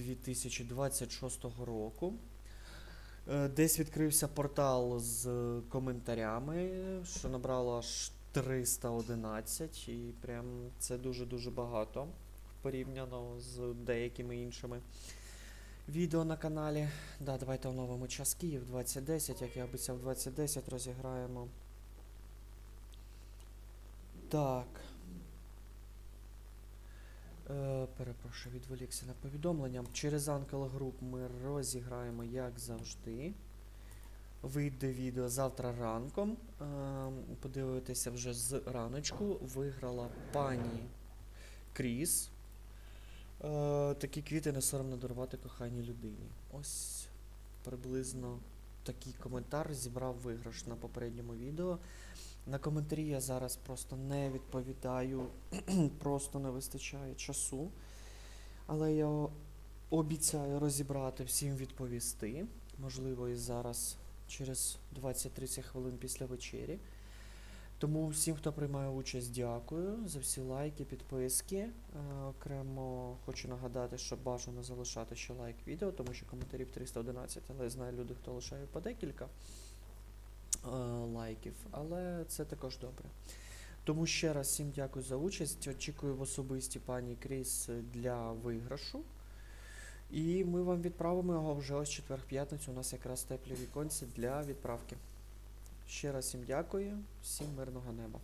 2026 року. Е, Десь відкрився портал з коментарями, що набрало аж 311, і прям це дуже-дуже багато порівняно з деякими іншими відео на каналі. Да, давайте оновимо час Київ 2010, як я обіцяв 2010 розіграємо. Так. Перепрошую, відволікся на повідомлення. Через Uncle Group ми розіграємо, як завжди. Вийде відео завтра ранком. Е, подивитися вже з раночку. Виграла пані Кріс. Е, такі квіти не соромно дарувати коханій людині. Ось приблизно такий коментар зібрав виграш на попередньому відео. На коментарі я зараз просто не відповідаю, просто не вистачає часу. Але я обіцяю розібрати всім відповісти. Можливо, і зараз через 20-30 хвилин після вечері. Тому всім, хто приймає участь, дякую за всі лайки, підписки. Е, окремо хочу нагадати, що бажано залишати ще лайк відео, тому що коментарів 311, але знаю люди, хто лишає по декілька лайків, але це також добре. Тому ще раз всім дякую за участь. Очікую в особисті пані Кріс для виграшу. І ми вам відправимо його вже ось четвер-п'ятницю. У нас якраз теплі віконці для відправки. Ще раз всім дякую, всім мирного неба.